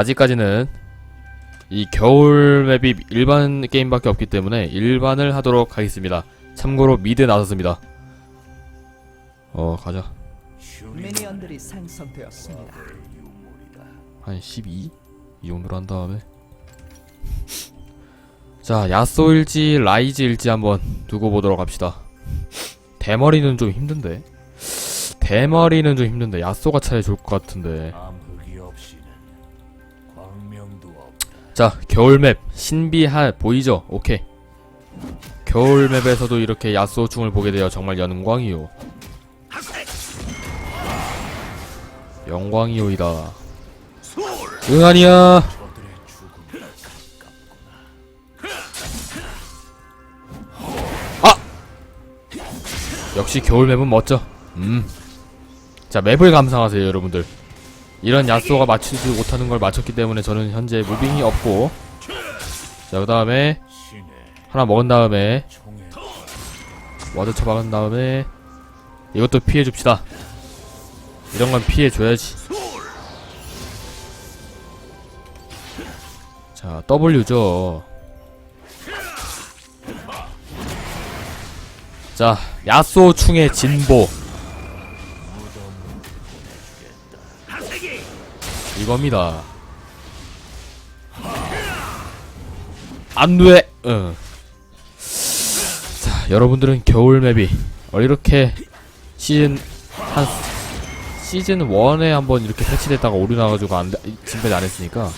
아직까지는 이 겨울 맵이 일반 게임밖에 없기 때문에 일반을 하도록 하겠습니다. 참고로 미드 나섰습니다. 어 가자. 미니언들이 생성되었습니다. 한 12? 이 정도로 한 다음에 자 야쏘일지 라이즈일지 한번 두고 보도록 합시다 대머리는 좀 힘든데 대머리는 좀 힘든데 야쏘가 차라리 좋을 것 같은데 자 겨울맵 신비할 보이죠? 오케이 겨울맵에서도 이렇게 야쏘충을 보게 되어 정말 영광이요 영광이요이다 응 아니야 죽음이 역시 겨울맵은 멋져. 음. 자, 맵을 감상하세요, 여러분들. 이런 야쏘가 맞추지 못하는 걸 맞췄기 때문에 저는 현재 무빙이 없고. 자, 그 다음에 하나 먹은 다음에 와드 처박은 다음에 이것도 피해줍시다. 이런 건 피해줘야지. 자, W죠. 자, 야쏘 충의 진보. 이겁니다. 안 돼! 응. 자, 여러분들은 겨울 맵이 어, 이렇게 시즌 한 시즌 1에 한번 이렇게 패치됐다가 오류 나가지고 안 진배를 안 했으니까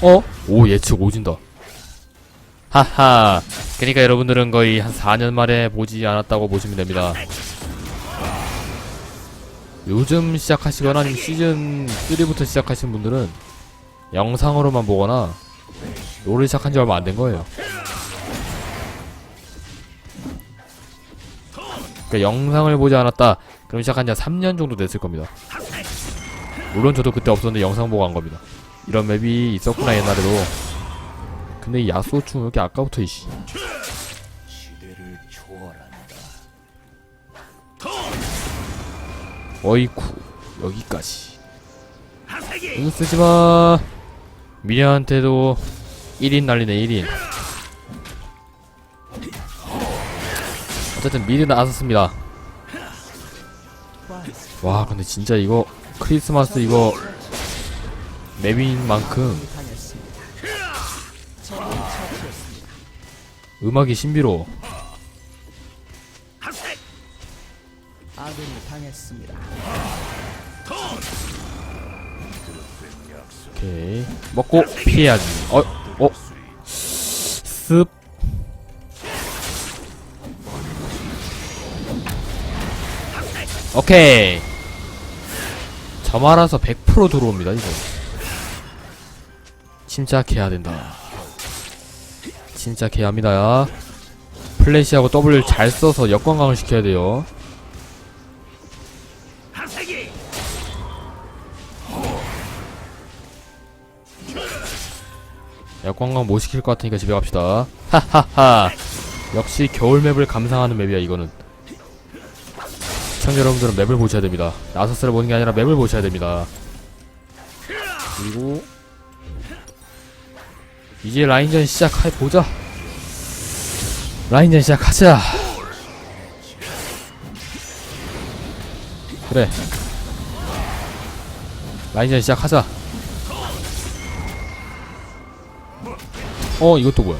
어? 오 예측 오진다. 하하. 그러니까 여러분들은 거의 한 4년 만에 보지 않았다고 보시면 됩니다. 요즘 시작하시거나 아니면 시즌 3부터 시작하신 분들은 영상으로만 보거나 롤을 시작한 지 얼마 안 된 거예요. 그러니까 영상을 보지 않았다. 그럼 시작한 지 한 3년 정도 됐을 겁니다. 물론 저도 그때 없었는데 영상 보고 한 겁니다. 이런 맵이 있었구나 옛날에도. 근데 이 야쏘충 이렇게 아까부터 이씨. 어이쿠 여기까지. 응 쓰지마. 미녀한테도 1인 날리네 1인. 어쨌든 미드 나섰습니다. 와 근데 진짜 이거 크리스마스 이거 맵인 만큼. 음악이 신비로워. 아군이 당했습니다. 오케이 먹고 피해야지. 어 어. 습. 오케이. 저말아서 100% 들어옵니다 이거. 침착해야 된다. 침착해야 합니다. 플래시하고 W 잘 써서 역광강을 시켜야 돼요. 역광강 못 시킬 것 같으니까 집에 갑시다. 하하하. 역시 겨울 맵을 감상하는 맵이야 이거는. 시청자 여러분들은 맵을 보셔야 됩니다. 나서스를 보는 게 아니라 맵을 보셔야 됩니다. 그리고 이제 라인전 시작해 보자. 라인전 시작하자. 그래. 라인전 시작하자. 어 이것도 뭐야?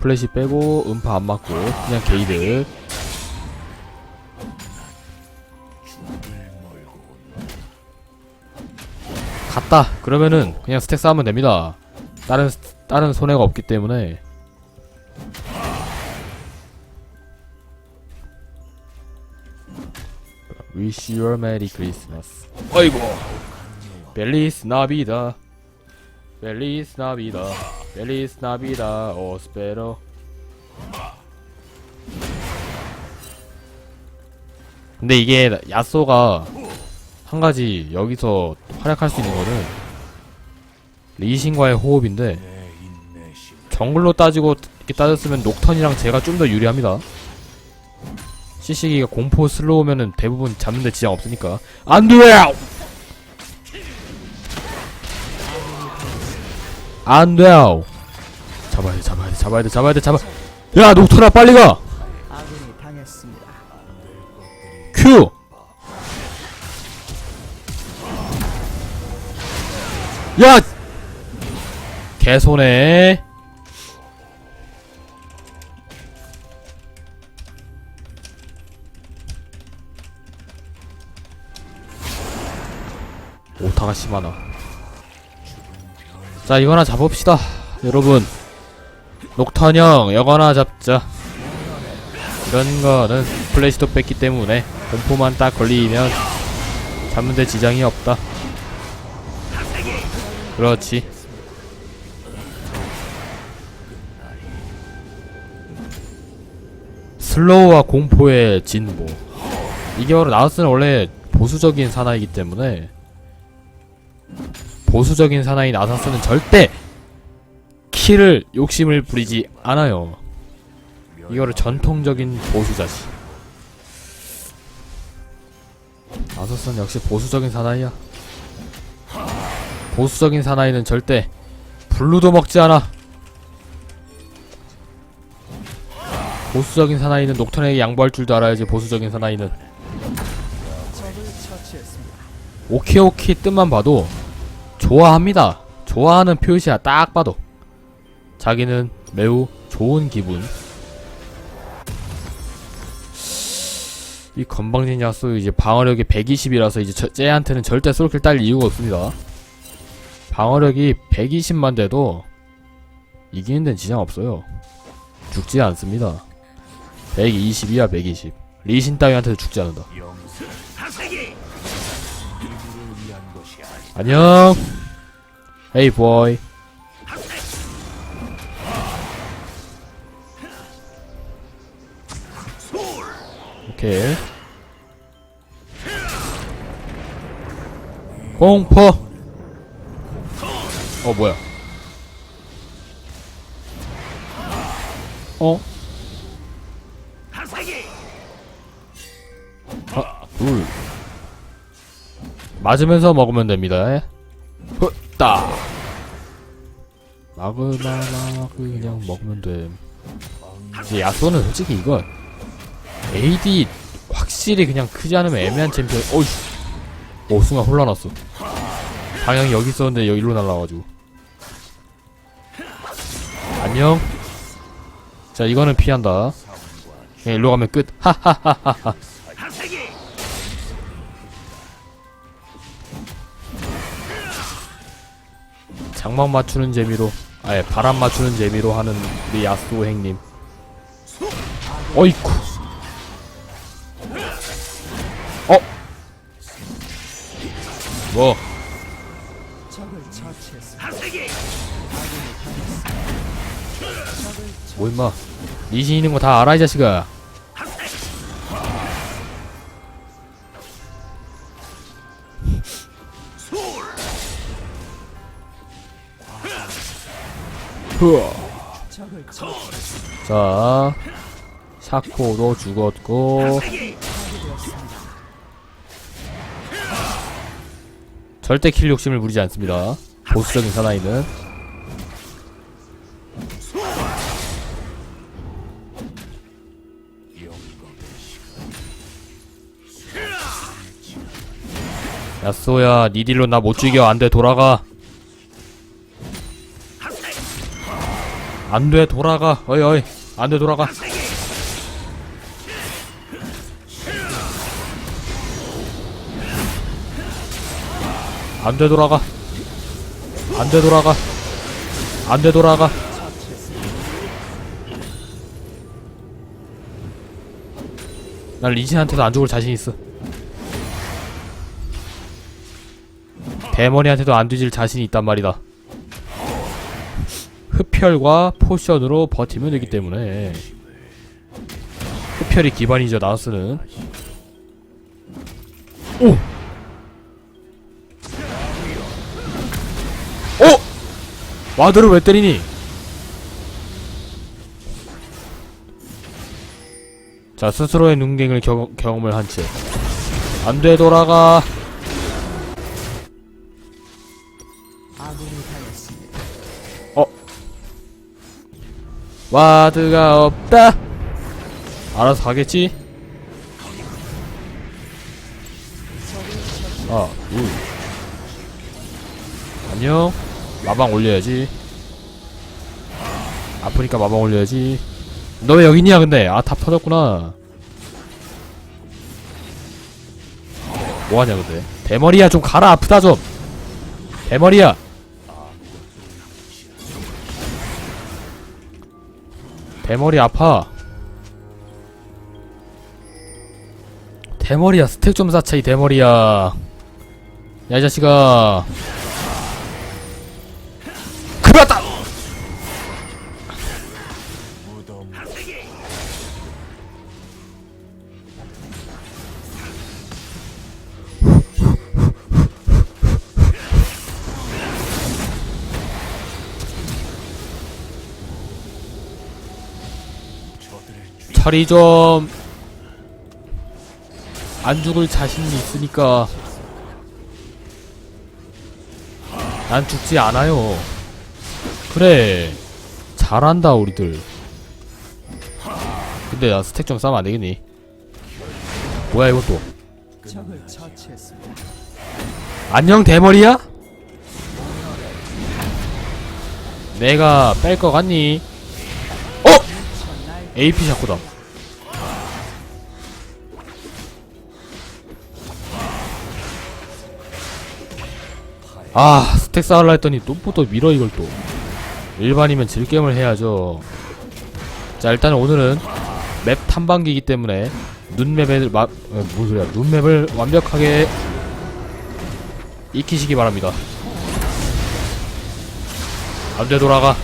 플래시 빼고 음파 안 맞고 그냥 게이드. 갔다. 그러면은 그냥 스택 쌓으면 됩니다. 다른 스- 다른 손해가 없기 때문에. Wish you a Merry Christmas. 어이구. 벨리스 나비다. 벨리스 나비다. 벨리스 나비다. 오스페로. 근데 이게 야쏘가 한 가지 여기서 활약할 수 있는 거는 리신과의 호흡인데. 정글로 따지고 이렇게 따졌으면 녹턴이랑 제가 좀 더 유리합니다. CC기가 공포 슬로우면은 대부분 잡는데 지장 없으니까 안 돼! 안 돼요. 잡아야 돼, 잡아야 돼, 잡아야 돼, 잡아야 돼, 잡아. 야, 녹터라 빨리 가. 아군이 당했습니다. 큐. 야, 개손해. 오타가 심하나. 자, 이거나 잡읍시다. 여러분. 녹탄형, 이거나 잡자. 이런 거는 플래시도 뺐기 때문에 공포만 딱 걸리면 잡는데 지장이 없다. 그렇지. 슬로우와 공포의 진보. 이게 바로 나우스는 원래 보수적인 사나이기 때문에 보수적인 사나이인 아사스는 절대 키를 욕심을 부리지 않아요. 이거를 전통적인 보수자지. 아서스는 역시 보수적인 사나이야. 보수적인 사나이는 절대 블루도 먹지 않아. 보수적인 사나이는 녹턴에게 양보할 줄도 알아야지 보수적인 사나이는. 오키오키 뜻만 봐도 좋아합니다. 좋아하는 표시야 딱 봐도 자기는 매우 좋은 기분 이 건방진 야수 이제 방어력이 120이라서 이제 저, 쟤한테는 절대 솔킬 딸 이유가 없습니다. 방어력이 120만 돼도 이기는 데는 지장 없어요. 죽지 않습니다. 120이야 120. 리신 따위한테도 죽지 않는다. 안녕. 헤이 보이. 오케이. 공포. 어 뭐야? 어? 아, 둘. 맞으면서 먹으면 됩니다. 헛다. 마그마마 그냥 먹으면 돼. 이제 야쏘는 솔직히 이건 AD 확실히 그냥 크지 않으면 애매한 챔피언. 어이. 오 순간 혼란났어. 방향이 여기 있었는데 여기로 날라가지고. 안녕. 자 이거는 피한다. 그냥 일로 가면 끝. 하하하하하. 장막 맞추는 재미로 아예 바람 맞추는 재미로 하는 우리 야스오 행님 어이쿠 어? 뭐. 뭐 임마 리신 있는 거 다 알아 이 자식아 자 샤코도 죽었고. 절대 킬 욕심을 부리지 않습니다. 보수적인 사나이는. 야쏘야 니딜로 나 못 죽여. 안돼 돌아가 안돼 돌아가. 어이 어이. 안돼 돌아가. 안돼 돌아가. 안돼 돌아가. 안돼 돌아가. 난 리신한테도 안 죽을 자신 있어. 대머리한테도 안 뒤질 자신이 있단 말이다 흡혈과 포션으로 버티면 되기 때문에 흡혈이 기반이죠 나우스는 오! 오! 와드를 왜 때리니? 자 스스로의 눈갱을 경, 경험을 한 채 안돼 돌아가 와드가 없다. 알아서 가겠지? 아 우. 안녕. 마방 올려야지. 아프니까 마방 올려야지. 너 왜 여기 있냐 근데? 아탑 터졌구나. 뭐하냐 근데? 대머리야 좀 가라 아프다 좀. 대머리야 대머리 아파. 대머리야. 스택 좀 쌓자 이 대머리야. 야 이 자식아 자리 좀. 안 죽을 자신이 있으니까. 난 죽지 않아요. 그래. 잘한다, 우리들. 근데 나 스택 좀 싸면 안 되겠니? 뭐야, 이것도. 안녕, 대머리야? 내가 뺄 거 같니? 어! AP 샤코다. 아, 스택 쌓으려 했더니 또, 또 밀어, 이걸 또. 일반이면 질겜을 해야죠. 자, 일단 오늘은 맵 탐방기이기 때문에 눈맵을 마, 어, 뭔 소리야. 눈맵을 완벽하게 익히시기 바랍니다. 안 돼, 돌아가.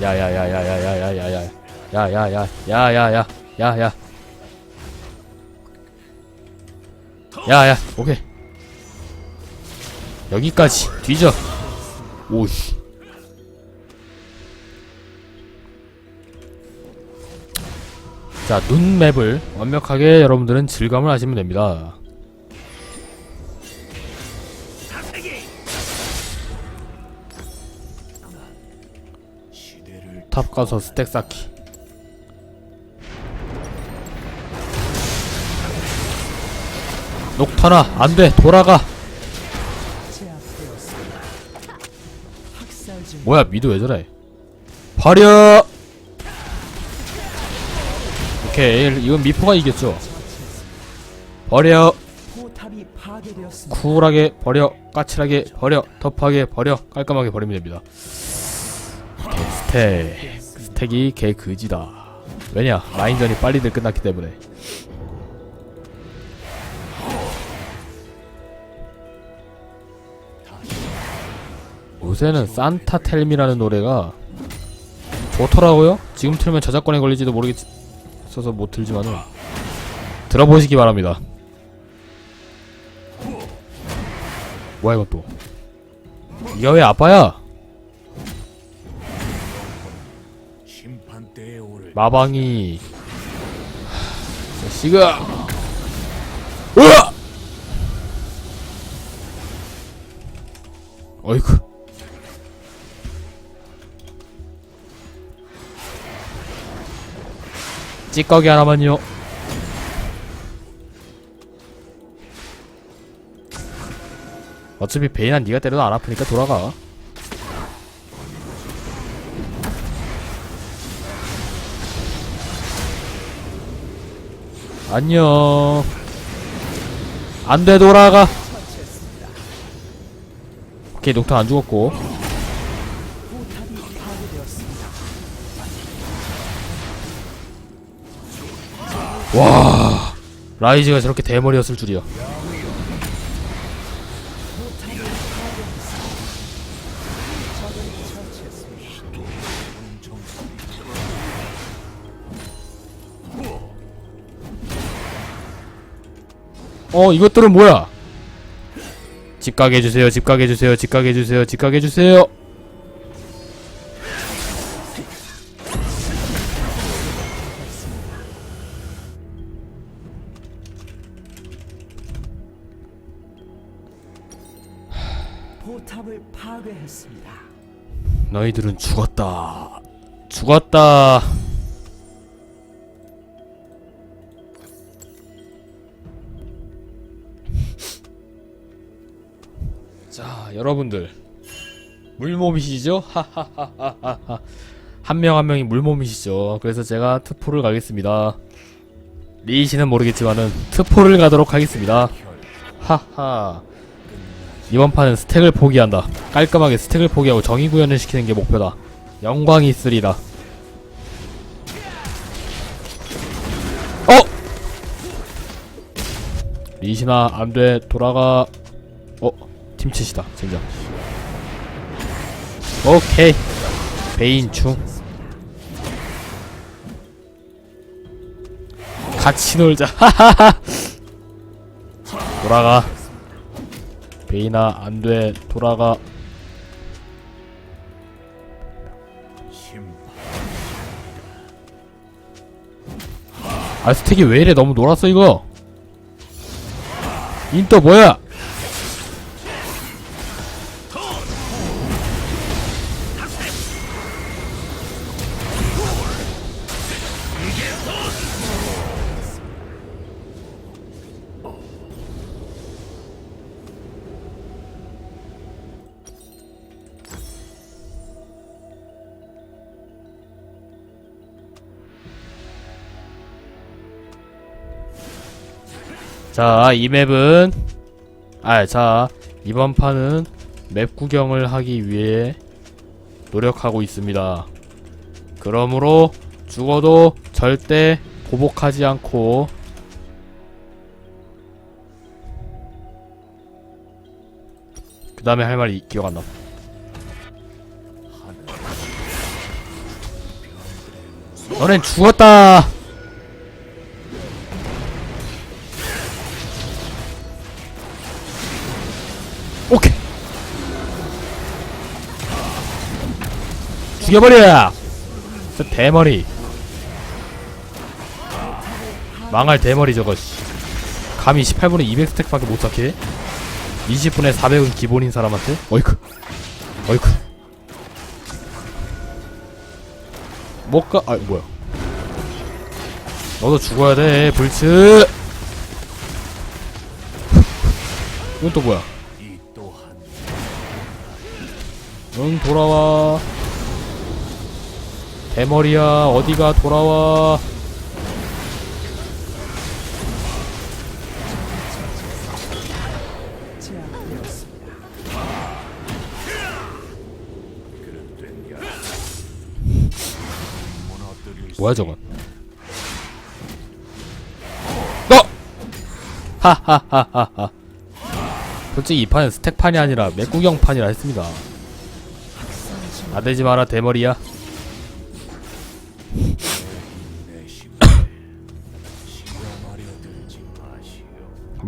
야야야야야야야야야. 야야야 야야야 야야 야야 오케이 여기까지. 뒤져. 오씨. 자 눈맵을 완벽하게 여러분들은 질감을 하시면 됩니다. 탑 가서 스택 쌓기. 녹타나 안돼. 돌아가 뭐야 미드 왜 저래? 버려! 오케이 이건 미포가 이겼죠? 버려. 쿨하게 버려 까칠하게 버려 터프하게 버려 깔끔하게 버리면 됩니다. 오케이, 스택. 스택이 개 그지다. 왜냐? 라인전이 빨리들 끝났기 때문에 요새는 산타 텔미라는 노래가 좋더라고요. 지금 틀면 저작권에 걸릴지도 모르겠어서 못 틀지만은 들어보시기 바랍니다. 뭐야 또? 니가 왜 아빠야! 마방이. 하, 자식아 으아 어이구 찌꺼기 하나만요 어차피 베인한 니가 때려도 안 아프니까 돌아가 안녕. 안돼 돌아가. 오케이 녹턴 안 죽었고. 와. 라이즈가 저렇게 대머리였을 줄이야. 어 이것들은 뭐야? 집 가게 해주세요. 집 가게 해주세요. 집 가게 해주세요. 집 가게 해주세요. 너희들은 죽었다. 죽었다. 자, 여러분들. 물몸이시죠? 하하하하하. 한명한 명이 물몸이시죠. 그래서 제가 트포를 가겠습니다. 리시는 모르겠지만은 트포를 가도록 하겠습니다. 하하. 이번 판은 스택을 포기한다. 깔끔하게 스택을 포기하고 정의 구현을 시키는 게 목표다. 영광이 있으리라. 어! 리시나 안돼 돌아가. 어 팀치시다 젠장. 오케이 베인충 같이 놀자. 돌아가. 베이나 안돼 돌아가. 아 스택이 왜 이래? 너무 놀았어 이거. 인또 뭐야 자, 이 맵은 아, 자, 이번 판은 맵 구경을 하기 위해 노력하고 있습니다. 그러므로 죽어도 절대 보복하지 않고 그 다음에 할 말이 기억 안 나. 너넨 죽었다. 죽여버려. 저 대머리. 망할 대머리 저거. 씨. 감히 18분에 200스택밖에 못 쌓게? 20분에 400은 기본인 사람한테? 어이쿠. 어이쿠. 못 가, 아, 뭐야. 너도 죽어야 돼, 불츠! 이건 또 뭐야? 응 돌아와 대머리야 어디가 돌아와? 뭐야 수 저건? 너 하하하하하. 솔직히 이 판은 스택판이 아니라 맥구경판이라 했습니다. 나대지 마라 대머리야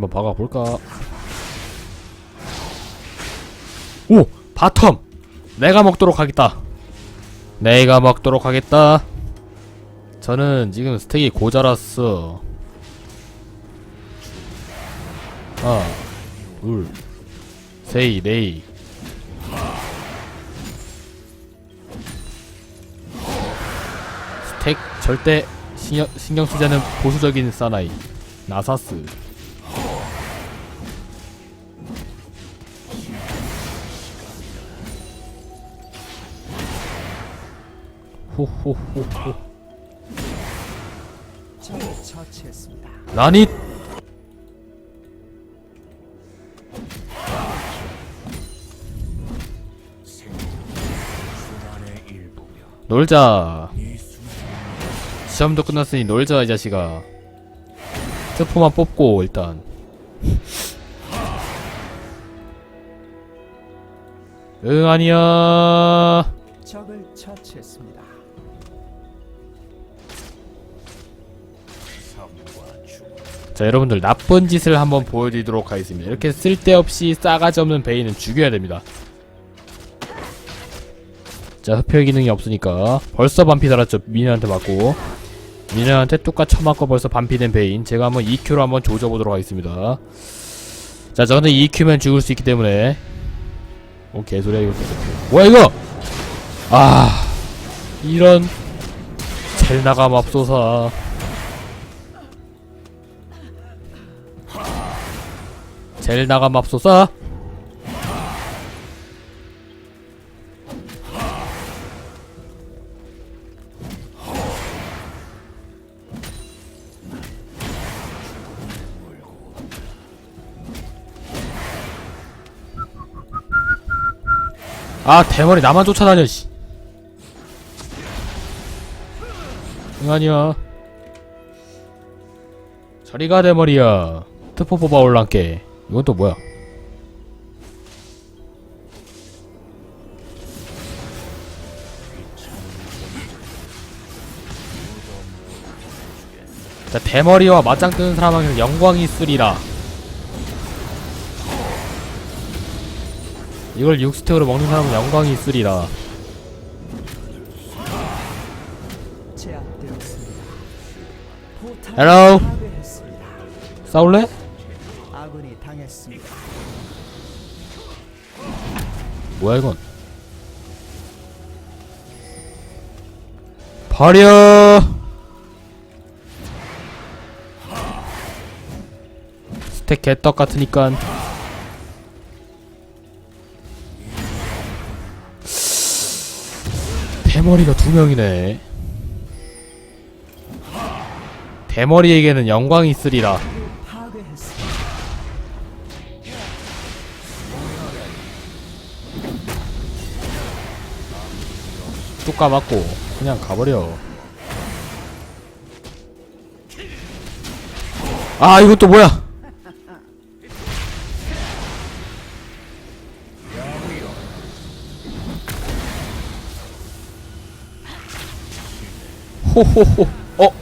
한번 박아볼까? 오! 바텀! 내가 먹도록 하겠다. 내가 먹도록 하겠다. 저는 지금 스택이 고자랐어. 하나 둘 세이 네이 스택 절대 신경, 쓰지 않는 보수적인 사나이 나사스 호호호호. 일부며 놀자. 시험도 끝났으니 놀자 이 자식아. 스포만 뽑고 일단. 응 아니야. 적을 처치했습니다. 자 여러분들 나쁜 짓을 한번 보여드리도록 하겠습니다. 이렇게 쓸데없이 싸가지 없는 베이는 죽여야 됩니다. 자 흡혈 기능이 없으니까 벌써 반피 달았죠 미녀한테 맞고. 미녀한테 뚝까 쳐맞고 벌써 반피된 베인. 제가 한번 EQ로 한번 조져보도록 하겠습니다. 자 저는 EQ면 죽을 수 있기 때문에. 오 개소리야 이거. 뭐야 이거? 아 이런 젤나가 맙소사 젤나가 맙소사 아 대머리 나만 쫓아다녀 씨. 응아니야. 저리가 대머리야. 트포 뽑아 올란게 이건 또 뭐야 자 대머리와 맞짱 뜨는 사람에게 영광이 있으리라 이걸 6스택으로 먹는 사람은 영광이 있으리라 제압되었습니다. 파괴했습니다. 싸울래? 아군이 당했습니다. 뭐야 이건? 버려! 스택 개떡 같으니깐 대머리가 두 명이네. 대머리에게는 영광이 있으리라 뚝 까맞고 그냥 가버려. 아또 뭐야? 호호호. 어?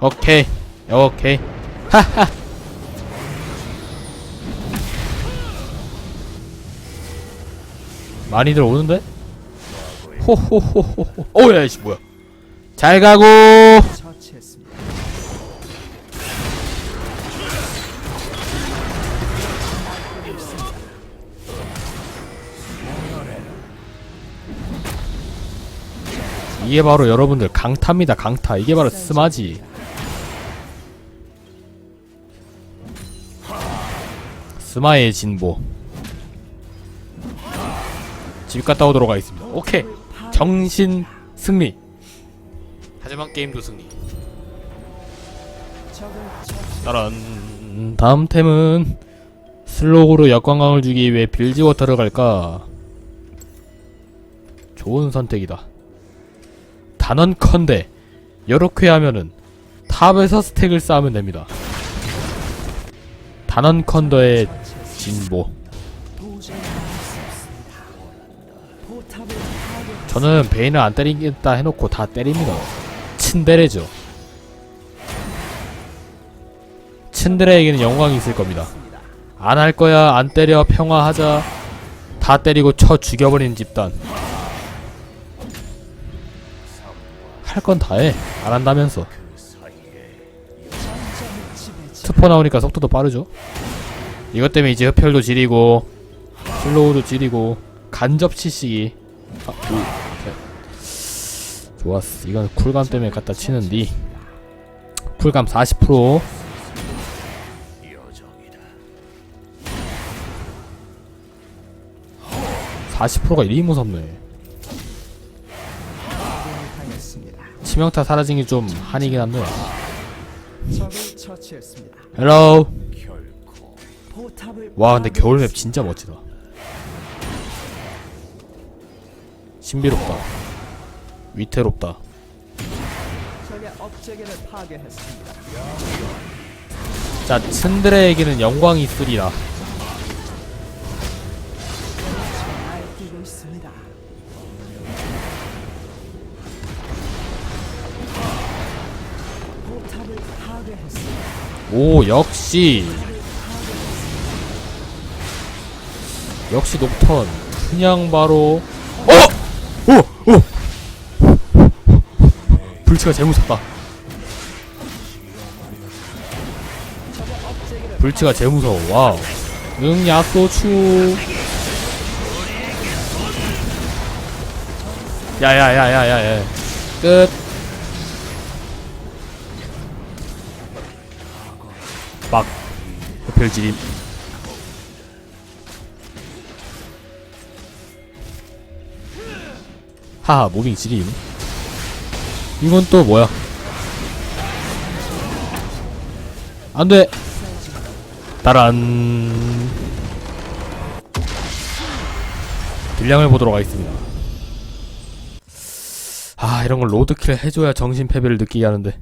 오케이. 오케이 많이들 오는데? 호호호호호. 오야 이씨 뭐야. 잘 가고. 이게 바로 여러분들 강타입니다 강타. 이게 바로 스마지. 스마의 진보 집 갔다 오도록 하겠습니다. 오케이. 정신 승리. 하지만 게임도 승리. 따란. 다음 템은 슬로우로 역광강을 주기 위해 빌지워터를 갈까? 좋은 선택이다. 단언컨대. 요렇게 하면은 탑에서 스택을 쌓으면 됩니다. 단언컨대의 진보 저는 베인을 안 때리겠다 해놓고 다 때립니다. 츤데레죠. 츤데레에게는 영광이 있을 겁니다. 안 할 거야 안 때려 평화하자. 다 때리고 쳐 죽여버리는 집단. 할 건 다 해. 안 한다면서. 스포 나오니까 속도도 빠르죠. 이것 때문에 이제 흡혈도 지리고 슬로우도 지리고 간접 치시기 아, 둘, 셋. 좋았어 이건 쿨감 때문에 갖다 치는디 쿨감 40% 여정이다. 40%가 이리 무섭네. 치명타 사라진 게 좀 한이긴 한데 적을 처치했습니다. 헬로 결코 포탑을 와 근데. 겨울맵 진짜 멋지다 신비롭다 위태롭다. 자 츤드레에게는 영광이 있으리라. 오 역시 역시 녹턴 그냥 바로 어! 오! 오! 불치가 제일 무섭다. 불치가 제일 무서워. 와우. 응 야소추. 야야야야야야. 끝. 막. 별지림. 하하 무빙 지림 이건 또 뭐야? 안 돼. 따란. 딜량을 보도록 하겠습니다. 아 이런 걸 로드킬 해줘야 정신 패배를 느끼게 하는데.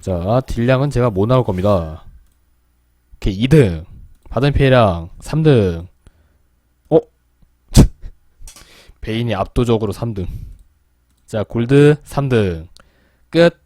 자 딜량은 제가 못 나올 겁니다. 오케이 2등. 받은 피해량 3등 어? 베인이 압도적으로 3등. 자 골드 3등. 끝